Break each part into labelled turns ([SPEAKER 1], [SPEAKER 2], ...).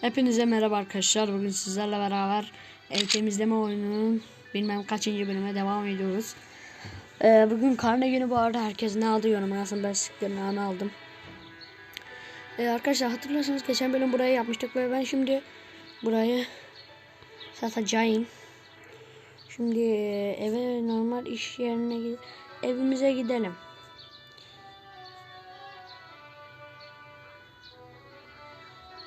[SPEAKER 1] Hepinize merhaba arkadaşlar. Bugün sizlerle beraber ev temizleme oyununun bilmem kaçıncı bölüme devam ediyoruz. Ee, bugün karne günü bu arada herkes ne aldı yoruma yazsın. Ben sıklarını aldım. Ee, arkadaşlar hatırlarsanız geçen bölüm burayı yapmıştık ve ben şimdi burayı satacağım. Şimdi e, eve normal iş yerine evimize gidelim.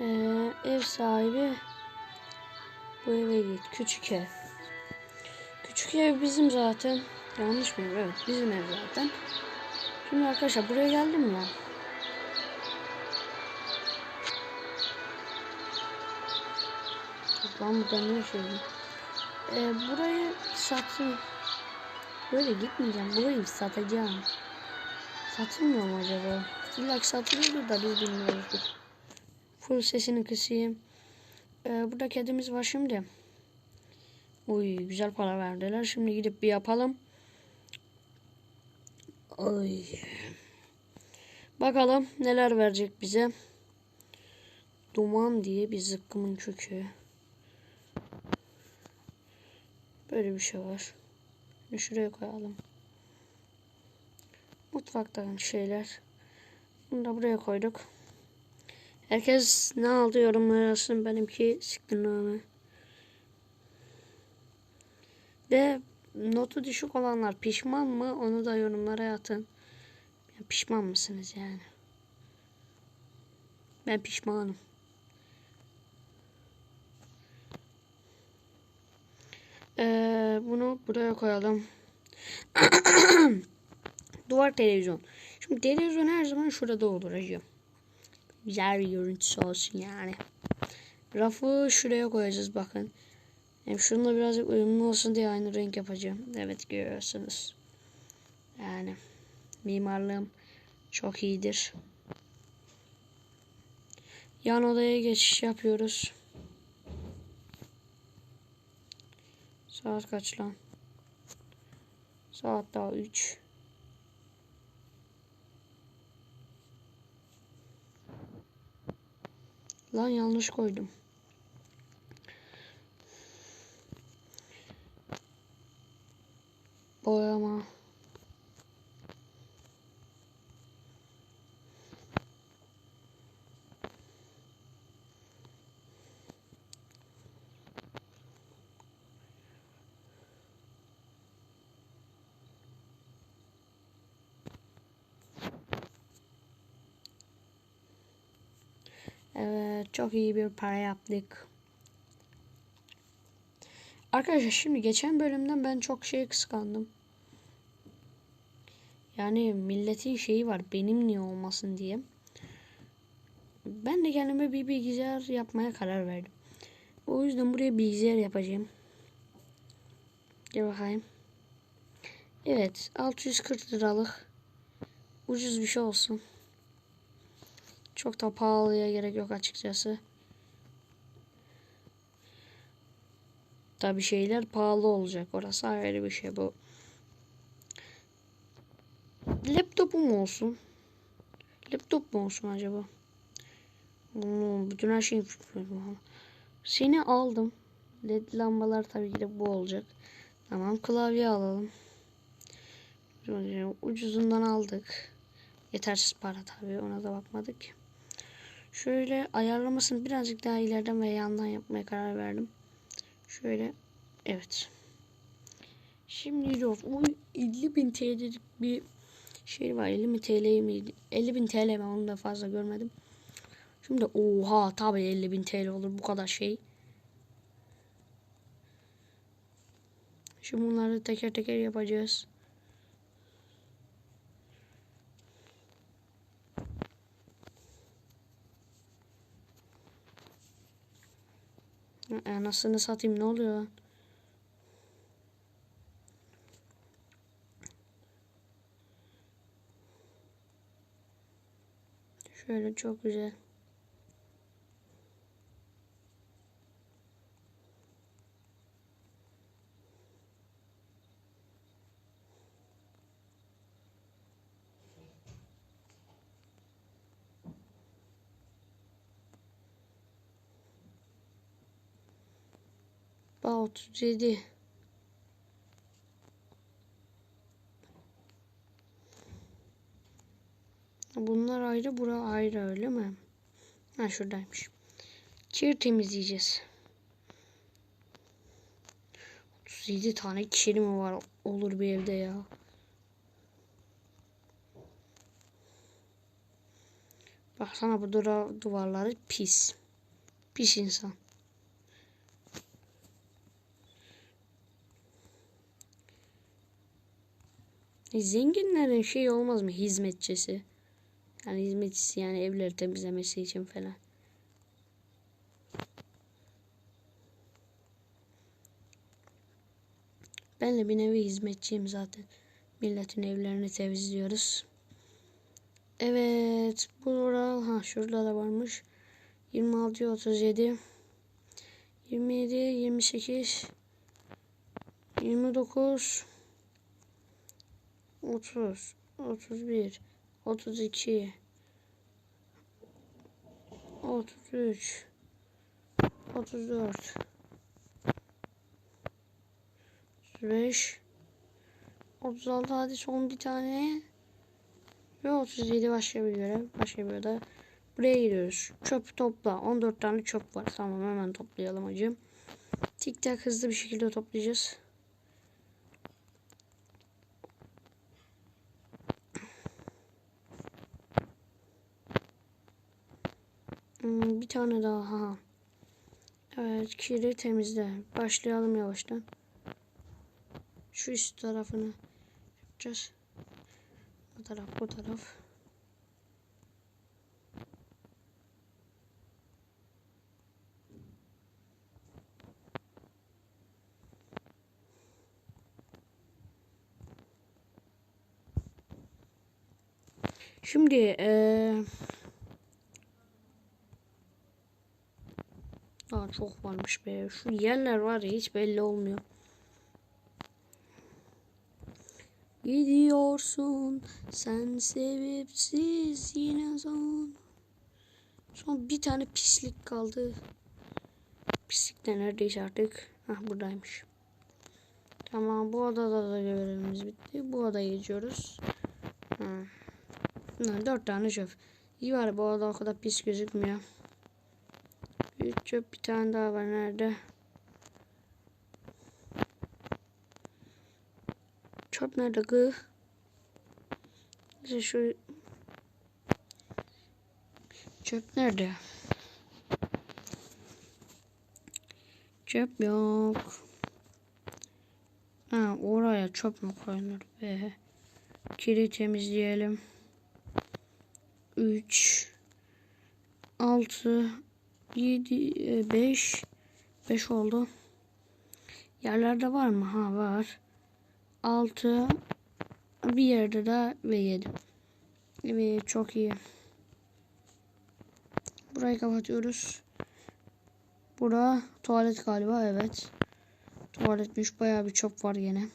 [SPEAKER 1] Ee, ev sahibi bu eve git. Küçük ev. Küçük ev bizim zaten. Yanlış mıyım? Evet bizim ev zaten. Şimdi arkadaşlar buraya geldim ya. Lan burada ne yaşıyorum? Ee, burayı satın. Böyle gitmeyeceğim. Burayı satacağım. Satılmıyor mu acaba? İlla ki satılıyordur da biz bilmiyoruzdur. Full sesini kısayım. Ee, burada kedimiz var şimdi. Uy güzel para verdiler. Şimdi gidip bir yapalım. Ay. Bakalım neler verecek bize. Duman diye bir zıkkımın kökü. Böyle bir şey var. Bunu şuraya koyalım. Mutfaktan şeyler. Bunu da buraya koyduk. Herkes ne aldı yorumlara. Benimki siktirname. Ve notu düşük olanlar pişman mı? Onu da yorumlara atın. Pişman mısınız yani? Ben pişmanım. Ee, bunu buraya koyalım. Duvar televizyon. Şimdi televizyon her zaman şurada olur hacım. Güzel bir görüntüsü olsun yani. Rafı şuraya koyacağız bakın. Hem şununla birazcık uyumlu olsun diye aynı renk yapacağım. Evet görüyorsunuz. Yani mimarlığım çok iyidir. Yan odaya geçiş yapıyoruz. Saat kaç lan? Saat daha 3. Lan yanlış koydum. Boyama. Evet çok iyi bir para yaptık. Arkadaşlar şimdi geçen bölümden ben çok şey kıskandım. Yani milletin şeyi var benim niye olmasın diye. Ben de kendime bir bilgisayar yapmaya karar verdim. O yüzden buraya bilgisayar yapacağım. Gel bakayım. Evet 640 liralık ucuz bir şey olsun. Çok da pahalıya gerek yok açıkçası. Tabi şeyler pahalı olacak. Orası ayrı bir şey bu. Laptopum olsun. Laptop mu olsun acaba? Oo, bütün her şeyi Seni aldım. LED lambalar tabii ki de bu olacak. Tamam klavye alalım. Ucuzundan aldık. Yetersiz para tabii ona da bakmadık. Şöyle ayarlamasını birazcık daha ileriden ve yandan yapmaya karar verdim. Şöyle evet. Şimdi o 50 bin TL'lik bir şey var 50 bin TL miydi? 50 bin TL ben onu da fazla görmedim. Şimdi oha tabii 50 bin TL olur bu kadar şey. Şimdi bunları teker teker yapacağız. Anasını satayım ne oluyor lan? Şöyle çok güzel. Bak 37. Bunlar ayrı, bura ayrı öyle mi? Ha şuradaymış. Kir temizleyeceğiz. 37 tane kişi mi var olur bir evde ya? Baksana bu duvarları pis. Pis insan. E, Zenginlerin şey olmaz mı? Hizmetçisi. Yani hizmetçisi yani evleri temizlemesi için falan. Ben de bir nevi hizmetçiyim zaten. Milletin evlerini temizliyoruz. Evet. Burada ha şurada da varmış. 26 37 27 28 29 30 31 32 33 34 35 36 hadi son bir tane. Ve 37 başka bir görev başka bir oda buraya gidiyoruz çöp topla. 14 tane çöp var. Tamam hemen toplayalım hacım tik tak hızlı bir şekilde toplayacağız Hmm, bir tane daha. Ha. Evet kiri temizle. Başlayalım yavaştan. Şu üst tarafını yapacağız. Bu taraf bu taraf. Şimdi eee Aa, çok varmış be. Şu yerler var ya hiç belli olmuyor. Gidiyorsun sen sebepsiz yine son. Son bir tane pislik kaldı. Pislik de neredeyse artık. Hah buradaymış. Tamam bu odada da görevimiz bitti. Bu odaya geçiyoruz. Ha. Dört tane şöf. İyi var bu oda o kadar pis gözükmüyor. Bir çöp bir tane daha var nerede? Çöp nerede gı? İşte şu Çöp nerede? Çöp yok. Ha oraya çöp mü koyulur be? Kiri temizleyelim. 3 6 7 5 5 oldu. Yerlerde var mı? Ha var. 6 bir yerde de ve 7. Evet çok iyi. Burayı kapatıyoruz. Bura tuvalet galiba evet. Tuvaletmiş bayağı bir çöp var yine.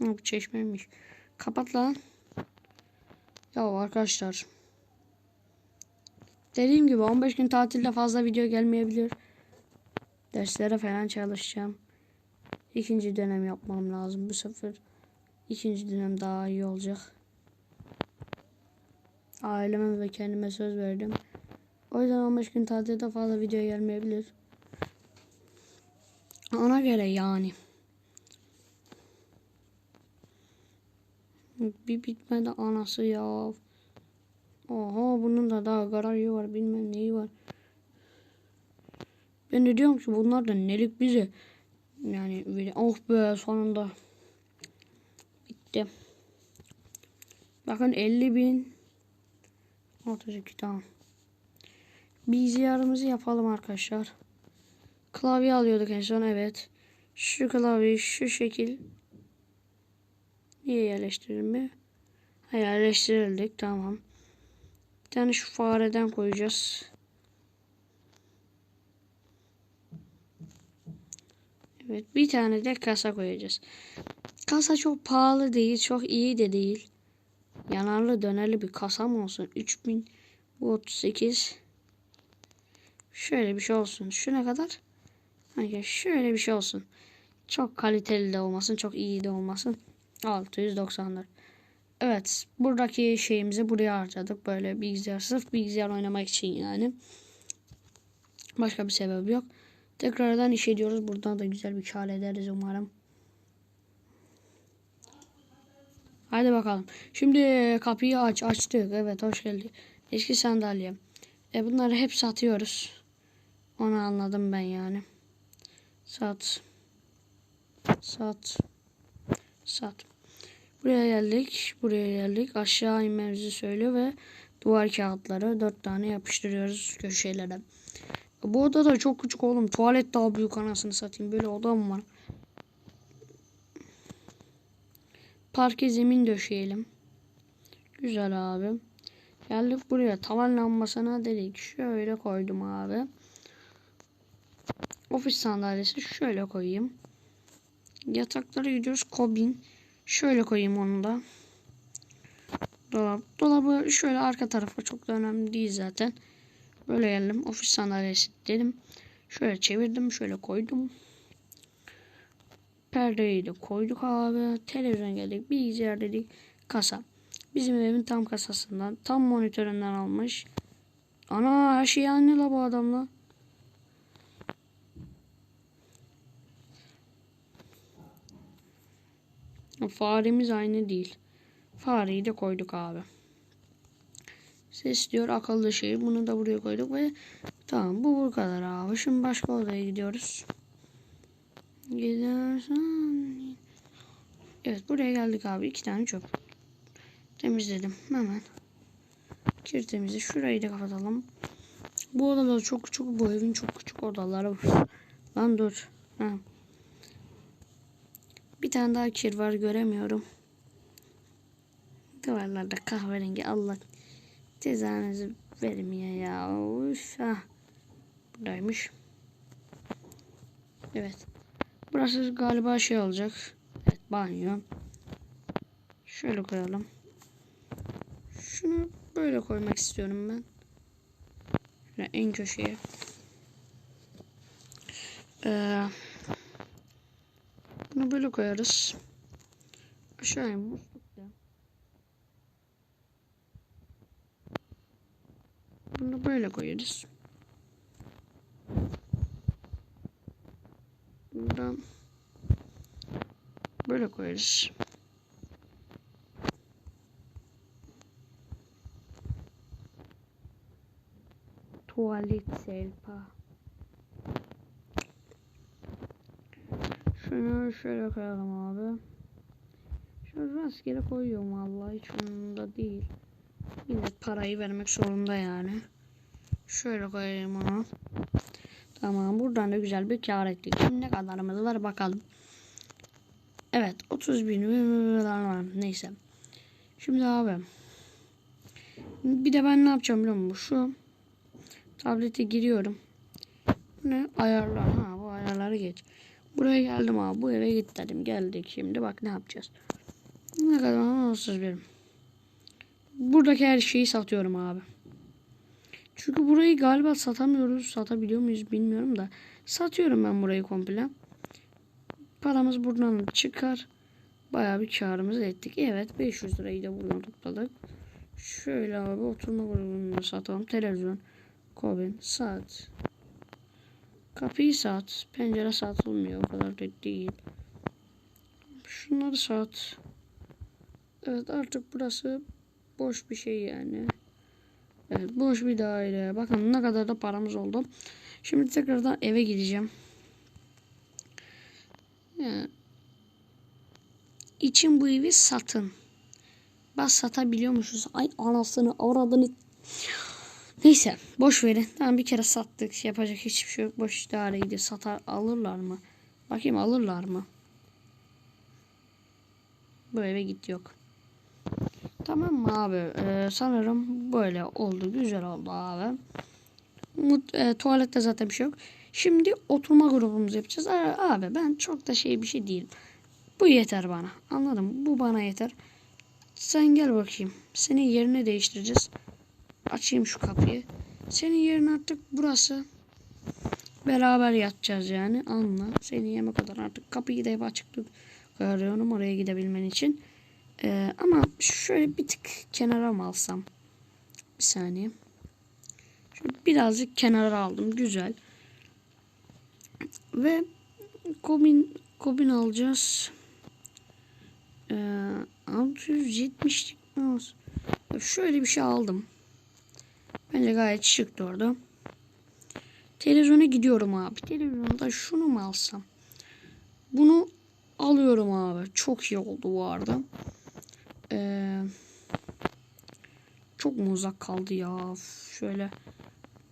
[SPEAKER 1] Bu çeşmeymiş. Kapat lan. Ya arkadaşlar. Dediğim gibi 15 gün tatilde fazla video gelmeyebilir. Derslere falan çalışacağım. İkinci dönem yapmam lazım bu sefer. İkinci dönem daha iyi olacak. Aileme ve kendime söz verdim. O yüzden 15 gün tatilde fazla video gelmeyebilir. Ona göre yani. Bir bitmedi anası ya. Oha bunun da daha garajı var bilmem neyi var. Ben de diyorum ki bunlar da nelik bize. Yani böyle oh be sonunda. Bitti. Bakın 50 bin. 32 tamam. Bilgisayarımızı yapalım arkadaşlar. Klavye alıyorduk en son evet. Şu klavyeyi şu şekil Niye yerleştirilme? Ha, yerleştirildik tamam. Bir tane şu fareden koyacağız. Evet bir tane de kasa koyacağız. Kasa çok pahalı değil. Çok iyi de değil. Yanarlı dönerli bir kasa mı olsun? 3000 bu 38 Şöyle bir şey olsun. Şuna kadar. Şöyle bir şey olsun. Çok kaliteli de olmasın. Çok iyi de olmasın. 694. Evet. Buradaki şeyimizi buraya harcadık. Böyle bilgisayar. Sırf bilgisayar oynamak için yani. Başka bir sebep yok. Tekrardan iş ediyoruz. Buradan da güzel bir kar ederiz umarım. Hadi bakalım. Şimdi kapıyı aç. Açtık. Evet hoş geldin. Eski sandalye. E bunları hep satıyoruz. Onu anladım ben yani. Sat. Sat. Sat. Buraya geldik. Buraya geldik. Aşağı inmemizi söylüyor ve duvar kağıtları dört tane yapıştırıyoruz köşelere. Bu oda da çok küçük oğlum. Tuvalet daha büyük anasını satayım. Böyle oda mı var? Parke zemin döşeyelim. Güzel abi. Geldik buraya. Tavan lambasına dedik. Şöyle koydum abi. Ofis sandalyesi şöyle koyayım. Yataklara gidiyoruz. Kobin. Şöyle koyayım onu da. Dolap. Dolabı şöyle arka tarafa çok da önemli değil zaten. Böyle geldim. Ofis sandalyesi dedim. Şöyle çevirdim. Şöyle koydum. Perdeyi de koyduk abi. Televizyon geldik. Bilgisayar dedik. Kasa. Bizim evin tam kasasından. Tam monitöründen almış. Ana her şey aynı la bu adamla. Faremiz aynı değil. Fareyi de koyduk abi. Ses diyor akıllı şey. Bunu da buraya koyduk ve tamam bu bu kadar abi. Şimdi başka odaya gidiyoruz. Gidersen Evet buraya geldik abi. iki tane çöp. Temizledim hemen. Kir temizle. Şurayı da kapatalım. Bu odalar çok küçük. Bu evin çok küçük odaları var. Lan dur. Ha. Bir tane daha kir var göremiyorum. Duvarlarda kahverengi Allah cezanızı vermiyor ya. Uf, ah. Buradaymış. Evet. Burası galiba şey olacak. Evet banyo. Şöyle koyalım. Şunu böyle koymak istiyorum ben. Şöyle en köşeye. Ee, bunu böyle koyarız. Aşağıya musluk. Bunu böyle koyarız. Buradan böyle koyarız. Tuvalet selpa. Şunu şöyle koyalım abi. Şöyle rastgele koyuyorum vallahi hiç umurumda değil. Yine parayı vermek zorunda yani. Şöyle koyayım onu. Tamam buradan da güzel bir kar ettik. Şimdi ne kadarımız var bakalım. Evet 30 bin var. Neyse. Şimdi abi. Bir de ben ne yapacağım biliyor musun? Şu tablete giriyorum. Ne? Ayarlar. Ha bu ayarları geç. Buraya geldim abi. Bu eve git dedim. Geldik şimdi. Bak ne yapacağız. Ne kadar 31. Buradaki her şeyi satıyorum abi. Çünkü burayı galiba satamıyoruz. Satabiliyor muyuz bilmiyorum da. Satıyorum ben burayı komple. Paramız buradan çıkar. Bayağı bir karımızı ettik. Evet 500 lirayı da buradan topladık. Şöyle abi oturma grubunu satalım. Televizyon, kobin, saat. Kapıyı sat. Pencere satılmıyor. O kadar da değil. Şunları sat. Evet artık burası boş bir şey yani. Evet boş bir daire. Bakın ne kadar da paramız oldu. Şimdi tekrardan eve gideceğim. Yani, için bu evi satın. Bas satabiliyormuşuz. Ay anasını avradını. Neyse boş verin. Tamam bir kere sattık. Yapacak hiçbir şey yok. Boş idareydi. Satar alırlar mı? Bakayım alırlar mı? Bu eve git yok. Tamam mı abi? Ee, sanırım böyle oldu. Güzel oldu abi. Mut, e, tuvalette zaten bir şey yok. Şimdi oturma grubumuzu yapacağız. Aa, Abi ben çok da şey bir şey değilim. Bu yeter bana. Anladım. Bu bana yeter. Sen gel bakayım. Senin yerini değiştireceğiz. Açayım şu kapıyı. Senin yerin artık burası. Beraber yatacağız yani. Anla. Seni yeme kadar artık kapıyı da hep açık tut. Koyuyorum oraya gidebilmen için. Ee, ama şöyle bir tık kenara mı alsam? Bir saniye. Şöyle birazcık kenara aldım. Güzel. Ve Kobin Kobin alacağız. Ee, 670'lik mouse. Şöyle bir şey aldım. Bence gayet şıktı orada. Televizyona gidiyorum abi. Televizyonda şunu mu alsam? Bunu alıyorum abi. Çok iyi oldu bu arada. Ee, çok mu uzak kaldı ya? Şöyle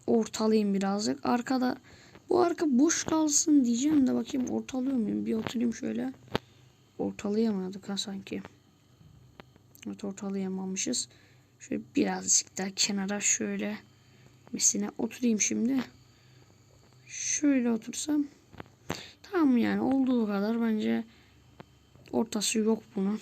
[SPEAKER 1] ortalayayım birazcık. Arkada bu arka boş kalsın diyeceğim de bakayım ortalıyor muyum? Bir oturayım şöyle. Ortalayamadık ha sanki. Evet ortalayamamışız. Şöyle birazcık daha kenara şöyle mesela oturayım şimdi. Şöyle otursam. Tamam yani olduğu kadar bence ortası yok bunun.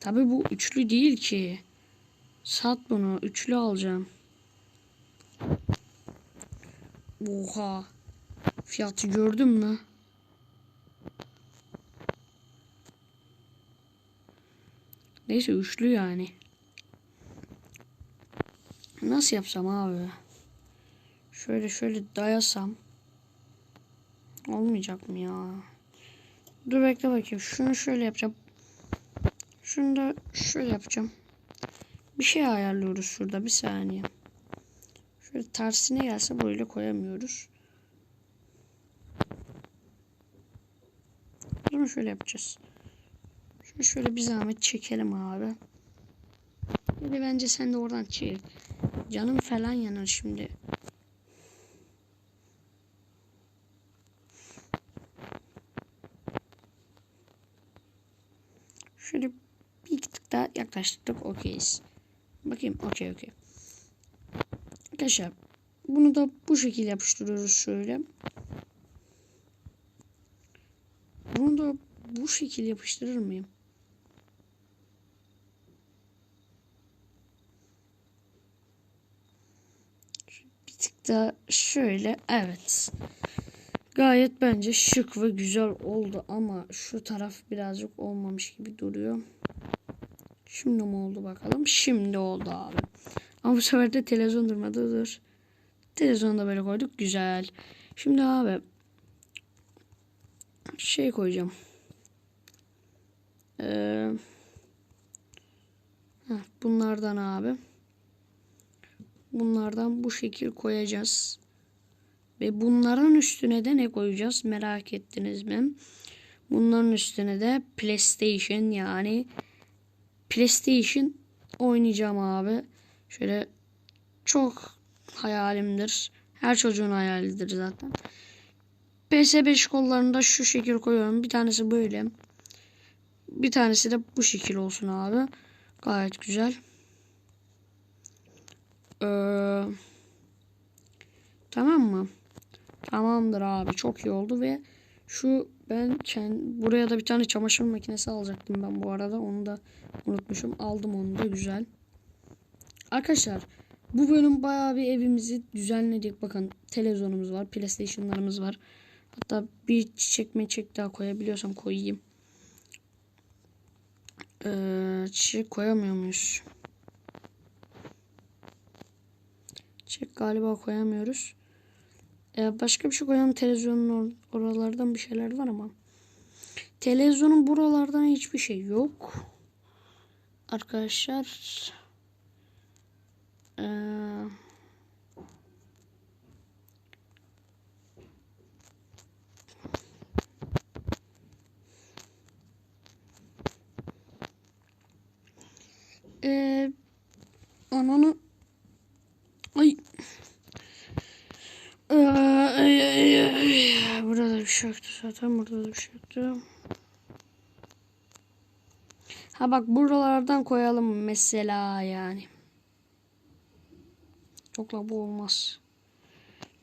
[SPEAKER 1] Tabi bu üçlü değil ki. Sat bunu. Üçlü alacağım. Oha. Fiyatı gördün mü? Neyse üçlü yani. Nasıl yapsam abi? Şöyle şöyle dayasam. Olmayacak mı ya? Dur bekle bakayım. Şunu şöyle yapacağım. Şunu da şöyle yapacağım. Bir şey ayarlıyoruz şurada. Bir saniye. Şöyle tersine gelse böyle koyamıyoruz. Bunu şöyle yapacağız. Şunu şöyle bir zahmet çekelim abi. Da bence sen de oradan çek. Canım falan yanar şimdi. Şöyle bir tık daha yaklaştık. Okeyiz. Bakayım. Okey okey. Arkadaşlar bunu da bu şekilde yapıştırıyoruz şöyle. Bunu da bu şekilde yapıştırır mıyım? Bir tık da şöyle. Evet. Gayet bence şık ve güzel oldu ama şu taraf birazcık olmamış gibi duruyor. Şimdi mi oldu bakalım? Şimdi oldu abi. Ama bu sefer de televizyon durmadı. Dur. Televizyonu da böyle koyduk. Güzel. Şimdi abi şey koyacağım. Ee, bunlardan abi. Bunlardan bu şekil koyacağız. Ve bunların üstüne de ne koyacağız merak ettiniz mi? Bunların üstüne de PlayStation yani PlayStation oynayacağım abi. Şöyle çok hayalimdir. Her çocuğun hayalidir zaten. PS5 kollarını da şu şekil koyuyorum. Bir tanesi böyle. Bir tanesi de bu şekil olsun abi. Gayet güzel. Ee, tamam mı? Tamamdır abi. Çok iyi oldu ve şu ben kendi, buraya da bir tane çamaşır makinesi alacaktım ben bu arada. Onu da unutmuşum. Aldım onu da güzel. Arkadaşlar bu bölüm bayağı bir evimizi düzenledik. Bakın televizyonumuz var. PlayStation'larımız var. Hatta bir çiçek meçek daha koyabiliyorsam koyayım. Ee, çiçek koyamıyor muyuz? Çiçek galiba koyamıyoruz. Ee, başka bir şey koyalım. Televizyonun or oralardan bir şeyler var ama. Televizyonun buralardan hiçbir şey yok. Arkadaşlar. Ee, Ee, ananı ay. Ee, ay, ay, ay. Burada da bir şey yoktu zaten. Burada da bir şey yoktu. Ha bak buralardan koyalım mesela yani. Çok da bu olmaz.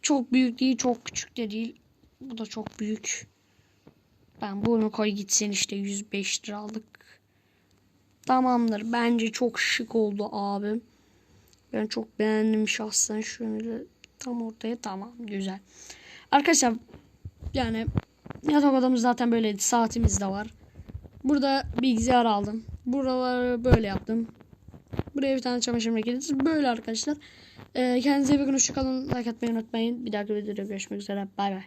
[SPEAKER 1] Çok büyük değil, çok küçük de değil. Bu da çok büyük. Ben bunu koy gitsin işte 105 lira aldık. Tamamdır. Bence çok şık oldu abim. Ben çok beğendim şahsen. Şöyle tam ortaya tamam. Güzel. Arkadaşlar yani yatak odamız zaten böyleydi. Saatimiz de var. Burada bilgisayar aldım. Buraları böyle yaptım. Buraya bir tane çamaşır makinesi. Böyle arkadaşlar. Ee, kendinize iyi bakın. Hoşçakalın. Like atmayı unutmayın. Bir dahaki videoda görüşmek üzere. Bay bay.